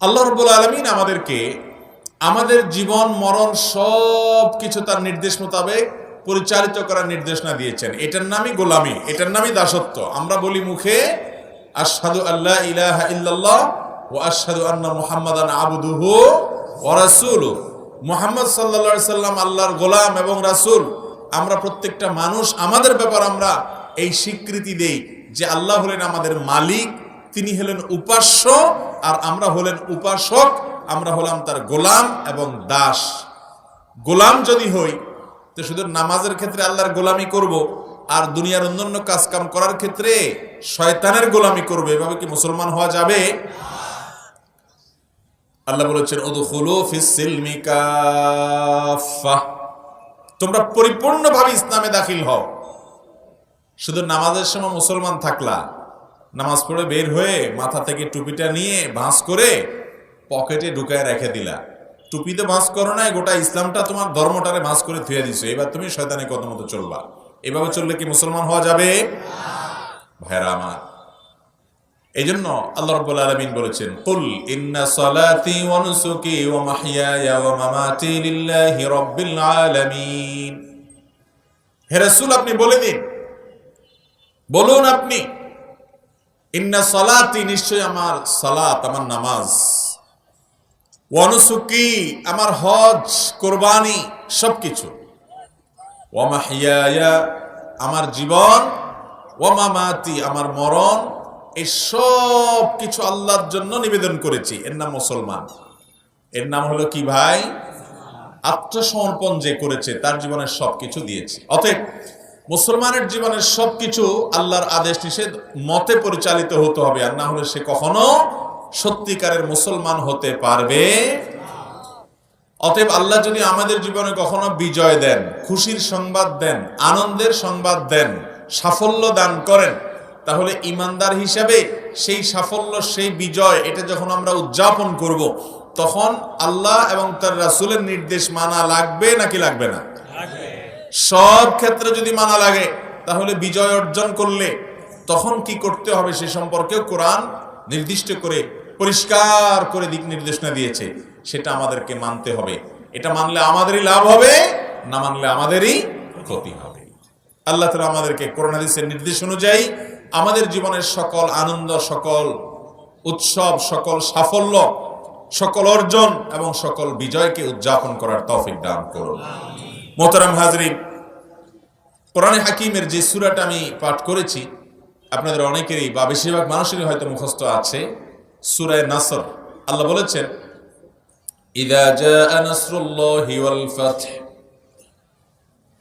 আল্লাহ রব্বুল আলমিন আমাদেরকে আমাদের জীবন, মরণ সব কিছু তার নির্দেশ মোতাবেক পরিচালিত করার নির্দেশনা দিয়েছেন। এটার নামই গোলামি, এটার নামই দাসত্ব। আমরা বলি মুখে, আশহাদু আল্লাহ ইলাহা ইল্লাল্লাহ ও আশহাদু আন্না মুহাম্মাদান আবদুহু ওয়া রাসূলু মুহাম্মদ আলাইহি সাল্লাম আল্লাহর গোলাম এবং রাসূল। আমরা প্রত্যেকটা মানুষ, আমাদের ব্যাপার আমরা এই স্বীকৃতি দেই যে আল্লাহ হলেন আমাদের মালিক, তিনি হলেন উপাস্য আর আমরা হলেন উপাসক, আমরা হলাম তার গোলাম এবং দাস। গোলাম যদি হই, তো শুধু নামাজের ক্ষেত্রে আল্লাহর গোলামি করব, আর দুনিয়ার অন্যান্য কাজ কাম করার ক্ষেত্রে শয়তানের গোলামি করবে। এভাবে কি মুসলমান হওয়া যাবে? আল্লাহ বলেছেন তোমরা পরিপূর্ণভাবে ইসলামে দাখিল হও। শুধু নামাজের সময় মুসলমান থাকলা। নামাজ পড়ে বের হয়ে মাথা থেকে টুপিটা নিয়ে ভাঁজ করে পকেটে ঢুকায় রেখে দিলা। টুপিতে ভাঁজ করো না গোটা ইসলামটা তোমার ধর্মটারে ভাঁজ করে ধুয়ে দিছো। এবার তুমি শয়তানে কত মতো চলবা। এভাবে চললে কি মুসলমান হওয়া যাবে? ভাইরা আমার এই জন্য আল্লাহ রাব্বুল আলামিন বলেছেন, কুল ইন্না সালাতি ওয়া নুসুকি ওয়া মাহইয়ায়া ওয়া মামাতি লিল্লাহি রাব্বিল আলামিন। হে রাসূল, আপনি বলে দিন। বলুন আপনি। ইন্না সালাতি নিশ্চয় আমার সালাত, আমার নামাজ। ওয়া নুসুকি আমার হজ, কোরবানি, সবকিছু। আমার জীবন। ওয়া মামাতি, আমার মরণ। এই সব কিছু আল্লাহর জন্য নিবেদন করেছি। এর নাম মুসলমান। এর নাম হলো কি ভাই? আত্মসমর্পণ যে করেছে, তার জীবনের সব কিছু দিয়েছে। অতএব মুসলমানের জীবনের সব কিছু আল্লাহর আদেশ নিষেধ মতে পরিচালিত হতে হবে, আর না হলে সে কখনো সত্যিকারের মুসলমান হতে পারবে অতএব আল্লাহ যদি আমাদের জীবনে কখনো বিজয় দেন, খুশির সংবাদ দেন, আনন্দের সংবাদ দেন, সাফল্য দান করেন, তাহলে ইমানদার হিসাবে সেই সাফল্য, সেই বিজয়, এটা যখন আমরা উদযাপন করব, তখন আল্লাহ এবং তার রাসূলের নির্দেশ মানা লাগবে নাকি লাগবে না? সব ক্ষেত্রে যদি মানা লাগে, তাহলে বিজয় অর্জন করলে তখন কি করতে হবে সে সম্পর্কেও কোরআন নির্দিষ্ট করে, পরিষ্কার করে দিক নির্দেশনা দিয়েছে। সেটা আমাদেরকে মানতে হবে। এটা মানলে আমাদেরই লাভ হবে, না মানলে আমাদেরই ক্ষতি হবে। আল্লাহ তালা আমাদেরকে কোরআন হাদিসের নির্দেশ অনুযায়ী আমাদের জীবনের সকল আনন্দ, সকল উৎসব, সকল সাফল্য, সকল অর্জন এবং সকল বিজয়কে উদযাপন করার তৌফিক দান করুন। মোহতারাম হাজরিন, কোরআনে হাকিমের যে সুরাটা আমি পাঠ করেছি, আপনাদের অনেকেরই বা বেশিরভাগ মানুষেরই হয়তো মুখস্থ আছে, সুরায় নাসর। আল্লাহ বলেছেন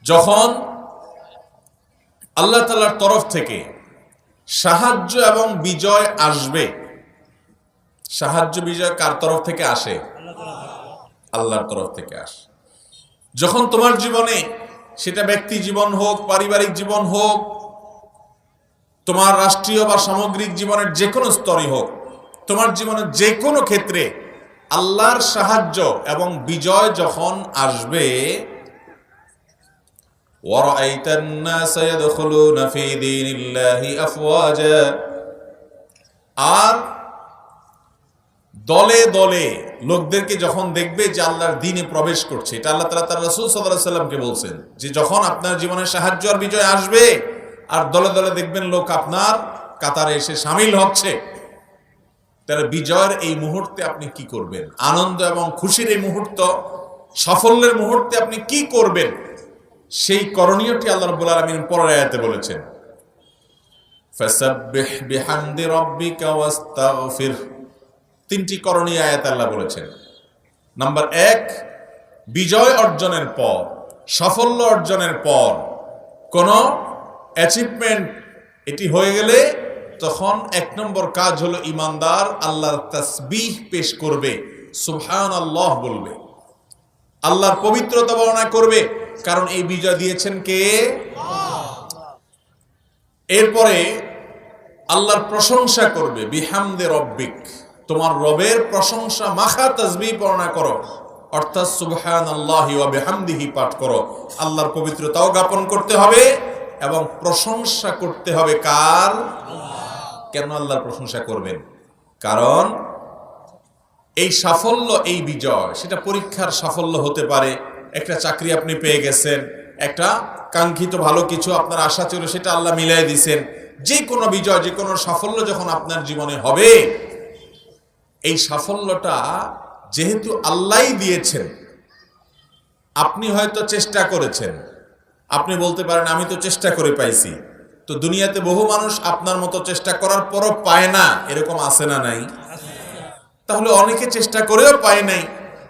যখন আল্লাহ তাআলার তরফ থেকে সাহায্য এবং বিজয় আসবে, সাহায্য বিজয় কার তরফ থেকে আসে? আল্লাহর তরফ থেকে আসে। যখন তোমার জীবনে সেটা ব্যক্তি জীবন হোক পারিবারিক জীবন হোক তোমার রাষ্ট্রীয় বা সামগ্রিক জীবনের যে কোনো স্তরই হোক তোমার জীবনের যে কোনো ক্ষেত্রে আল্লাহর সাহায্য এবং বিজয় যখন আসবে وَرَأَيْتَ النَّاسَ يَدْخُلُونَ فِي دِينِ اللَّهِ أَفْوَاجًا আর দলে দলে লোকদেরকে যখন দেখবে যে আল্লাহর দিনে প্রবেশ করছে, এটা আল্লাহ তালা তার রসুল সাল্লাহ সাল্লামকে বলছেন যে যখন আপনার জীবনে সাহায্য আর বিজয় আসবে, আর দলে দলে দেখবেন লোক আপনার কাতারে এসে সামিল হচ্ছে, তাহলে বিজয়ের এই মুহূর্তে আপনি কি করবেন? আনন্দ এবং খুশির এই মুহূর্ত, সাফল্যের মুহূর্তে আপনি কি করবেন? সেই করণীয়টি আল্লাহ রব্বুল আলমিন পরের আয়াতে বলেছেন, ফাসাব্বিহ বিহামদি রাব্বিকা ওয়াস্তাগফির। তিনটি করণীয় আয়াত আল্লাহ বলেছেন। নাম্বার এক, বিজয় অর্জনের পর, সাফল্য অর্জনের পর কোন অ্যাচিভমেন্ট এটি হয়ে গেলে তখন এক নম্বর কাজ হলো ইমানদার আল্লাহর তাসবিহ পেশ করবে সুবহান আল্লাহ বলবে। আল্লাহর পবিত্রতা বর্ণনা করবে, কারণ এই বিজয় দিয়েছেন কে? এরপরে আল্লাহর প্রশংসা করবে, বিহামদে রব্বিক। তোমার রবের প্রশংসা মাখা তাসবি বর্ণনা করো। অর্থাৎ সুবহান আল্লাহ বেহামদিহি পাঠ করো। আল্লাহর পবিত্রতাও জ্ঞাপন করতে হবে এবং প্রশংসা করতে হবে কার? কেন আল্লাহর প্রশংসা করবেন? কারণ এই সাফল্য, এই বিজয়, সেটা পরীক্ষার সাফল্য হতে পারে। একটা চাকরি আপনি পেয়ে গেছেন, একটা কাঙ্ক্ষিত ভালো কিছু আপনার আশা ছিল সেটা আল্লাহ মিলাই দিছেন। যে কোনো বিজয় যে কোনো সাফল্য যখন আপনার জীবনে হবে এই সাফল্যটা যেহেতু আল্লাহই দিয়েছেন, আপনি হয়তো চেষ্টা করেছেন। আপনি বলতে পারেন, আমি তো চেষ্টা করে পাইছি। তো দুনিয়াতে বহু মানুষ আপনার মতো চেষ্টা করার পরও পায় না। এরকম আছে না নাই? তাহলে অনেকে চেষ্টা করেও পায় নাই।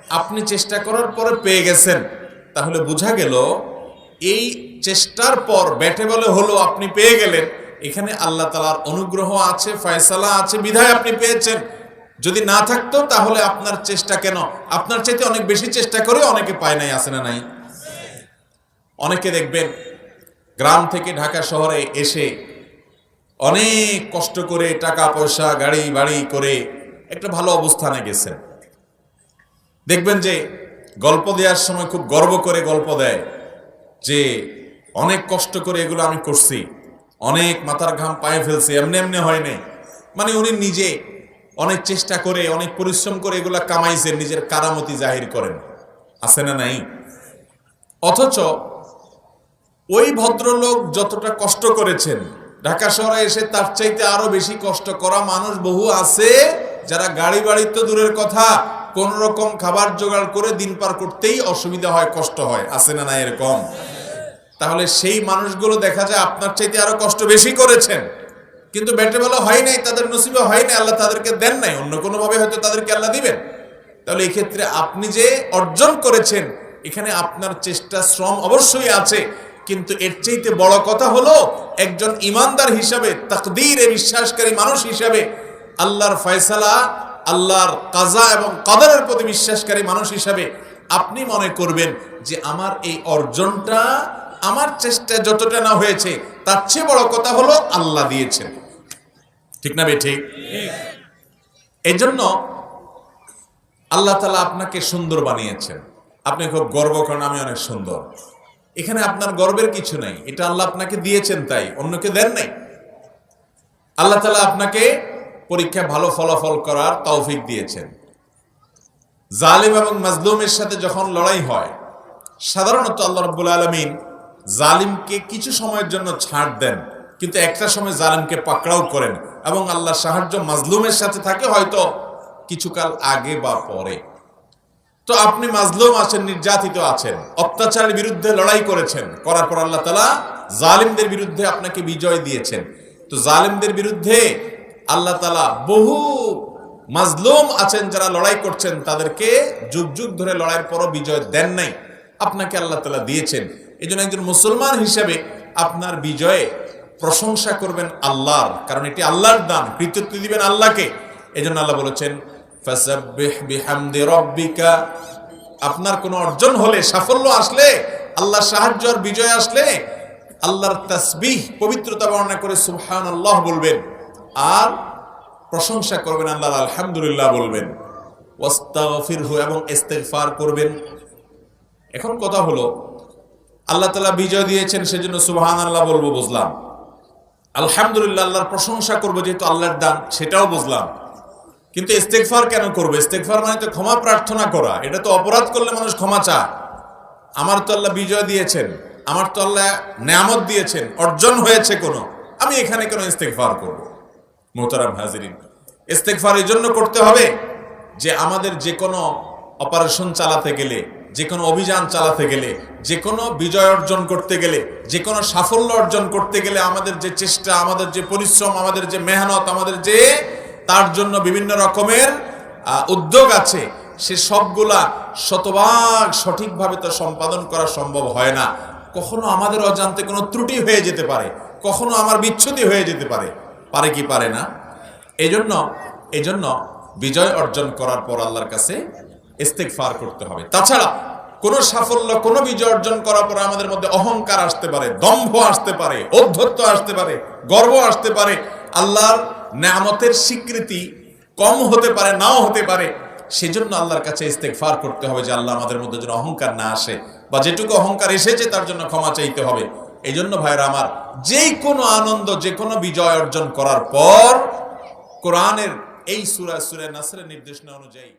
আপনি চেষ্টা করার পরে পেয়ে গেছেন। তাহলে বোঝা গেল, এই চেষ্টার পর ব্যাটে বলে হলো আপনি পেয়ে গেলেন। এখানে আল্লাহ তালার অনুগ্রহ আছে, ফয়সালা আছে, বিধায় আপনি পেয়েছেন। যদি না থাকতো, তাহলে আপনার চেষ্টা কেন? আপনার চাইতে অনেক বেশি চেষ্টা করে অনেকে পায় নাই আসে না নাই? অনেকে দেখবেন, গ্রাম থেকে ঢাকা শহরে এসে অনেক কষ্ট করে টাকা, পয়সা, গাড়ি, বাড়ি করে একটা ভালো অবস্থানে গেছেন। দেখবেন যে গল্প দেওয়ার সময় খুব গর্ব করে গল্প দেয় যে অনেক কষ্ট করে এগুলো আমি করছি, অনেক মাথার ঘাম পায়ে ফেলছি, এমনি এমনি হয়নি মানে উনি নিজে অনেক চেষ্টা করে, অনেক পরিশ্রম করে এগুলা কামাইছেন নিজের কারামতি জাহির করেন। আছে না নাই? অথচ ওই ভদ্রলোক যতটা কষ্ট করেছেন, ঢাকা শহরে এসে তার চাইতে আরও বেশি কষ্ট করা মানুষ বহু আছে, যারা গাড়ি বাড়ির তো দূরের কথা, কোন রকম খাবার জোগাড় করে দিন পার করতেই অসুবিধা হয়, কষ্ট হয়। আছে না না এরকম? তাহলে সেই মানুষগুলো দেখা যায় আপনার চাইতে আরও কষ্ট বেশি করেছেন। কিন্তু ব্যাটে বলা হয় নাই, তাদের নসিবে হয় নাই, আল্লাহ তাদেরকে দেন নাই। অন্য কোনো ভাবে হয়তো তাদেরকে আল্লাহ দিবেন। তাহলে ক্ষেত্রে আপনি যে অর্জন করেছেন, এখানে আপনার চেষ্টা, শ্রম অবশ্যই আছে, কিন্তু এর চাইতে বড় কথা হলো একজন ইমানদার হিসাবে, তাকদীরে বিশ্বাসকারী মানুষ হিসাবে, আল্লাহর ফয়সালা, আল্লাহর কাজা এবং কাদারের প্রতি বিশ্বাসকারী মানুষ হিসাবে আপনি মনে করবেন যে আমার এই অর্জনটা, আমার চেষ্টা যতটা না হয়েছে, তার চেয়ে বড় কথা হলো আল্লাহ দিয়েছেন। ঠিক না বে ঠিক এই জন্য আল্লাহ তালা আপনাকে সুন্দর বানিয়েছেন। আপনি খুব গর্ব করেন, আমি অনেক সুন্দর। এখানে আপনার গর্বের কিছু নাই। এটা আল্লাহ আপনাকে দিয়েছেন তাই, অন্যকে দেন নাই। আল্লাহ তালা আপনাকে পরীক্ষা ভালো ফলাফল করার তৌফিক দিয়েছেন। জালিম এবং মাজলুমের সাথে যখন লড়াই হয়, সাধারণত আল্লাহ রব্বুল আলমিন জালিমকে কিছু সময়ের জন্য ছাড় দেন। কিন্তু একটা সময় জালিমকে পাকড়াও করেন এবং আল্লাহ সাহায্য মাজলুমের সাথে থাকে হয়তো কিছুকাল আগে বা পরে। তো আপনি মাজলুম আছেন, নির্যাতিত আছেন, অত্যাচারের বিরুদ্ধে লড়াই করেছেন, করার পর আল্লাহ তালা জালিমদের বিরুদ্ধে আপনাকে বিজয় দিয়েছেন। তো জালিমদের বিরুদ্ধে আল্লাহ তালা বহু মাজলুম আছেন যারা লড়াই করছেন, তাদেরকে যুগ যুগ ধরে লড়াইয়ের পরও বিজয় দেন নাই। আপনাকে আল্লাহ তালা দিয়েছেন। এই একজন মুসলমান হিসেবে আপনার বিজয়ে প্রশংসা করবেন আল্লাহর, কারণ এটি আল্লাহর দান, কৃতিত্ব দিবেন আল্লাহকে। এই জন্য আল্লাহ বলেছেন আপনার কোনো অর্জন হলে, সাফল্য আসলে, আল্লাহর সাহায্য আর বিজয় আসলে, আল্লাহর তাসবিহ, পবিত্রতা বর্ণনা করে সুবহান আল্লাহ বলবেন। আর প্রশংসা করবেন আল্লাহ আলহামদুলিল্লাহ বলবেন। ওয়াস্তাগফিরহু এবং ইস্তেগফার করবেন। এখন কথা হলো, আল্লাহ তালা বিজয় দিয়েছেন, সেজন্য সুবহান আল্লাহ বলব, বুঝলাম। আলহামদুলিল্লাহ, আল্লাহর প্রশংসা করব যেহেতু আল্লাহর দান, সেটাও বুঝলাম। কিন্তু ইস্তেকফার কেন করবে? ইস্তেকফার মানে তো ক্ষমা প্রার্থনা করা। এটা তো অপরাধ করলে মানুষ ক্ষমা চায়। আমার তো আল্লাহ বিজয় দিয়েছেন, আমার তো আল্লাহ নেয়ামত দিয়েছেন, অর্জন হয়েছে কোনো। আমি এখানে কেন ইস্তেকফার করব? মোহতারাম হাজিরিন ইস্তেকফার এই জন্য করতে হবে যে আমাদের যে কোনো অপারেশন চালাতে গেলে যে কোনো অভিযান চালাতে গেলে যে কোনো বিজয় অর্জন করতে গেলে যে কোনো সাফল্য অর্জন করতে গেলে আমাদের যে চেষ্টা, আমাদের যে পরিশ্রম, আমাদের যে মেহনত, আমাদের যে তার জন্য বিভিন্ন রকমের উদ্যোগ আছে, সে সবগুলা শতভাগ সঠিকভাবে তো সম্পাদন করা সম্ভব হয় না। কখনো আমাদের অজান্তে কোনো ত্রুটি হয়ে যেতে পারে, কখনো আমার বিচ্ছুতি হয়ে যেতে পারে পারে কি পারে না? এজন্য এজন্য বিজয় অর্জন করার পর আল্লাহর কাছে ইস্তেকফার করতে হবে। তাছাড়া কোনো সাফল্য, কোনো বিজয় অর্জন করার পর আমাদের মধ্যে অহংকার আসতে পারে, দম্ভ আসতে পারে, ঔদ্ধত্য আসতে পারে, গর্ব আসতে পারে। আল্লাহর নামতের স্বীকৃতি কম হতে পারে, নাও হতে পারে। সেজন্য আল্লাহর কাছে ইস্তেকফার করতে হবে যে আল্লাহ আমাদের মধ্যে যেন অহংকার না আসে বা যেটুকু অহংকার এসেছে তার জন্য ক্ষমা চাইতে হবে। এই জন্য ভাইরা আমার যে কোনো আনন্দ যে কোনো বিজয় অর্জন করার পর কোরআনের এই সুরা সুরে নাসরের নির্দেশনা অনুযায়ী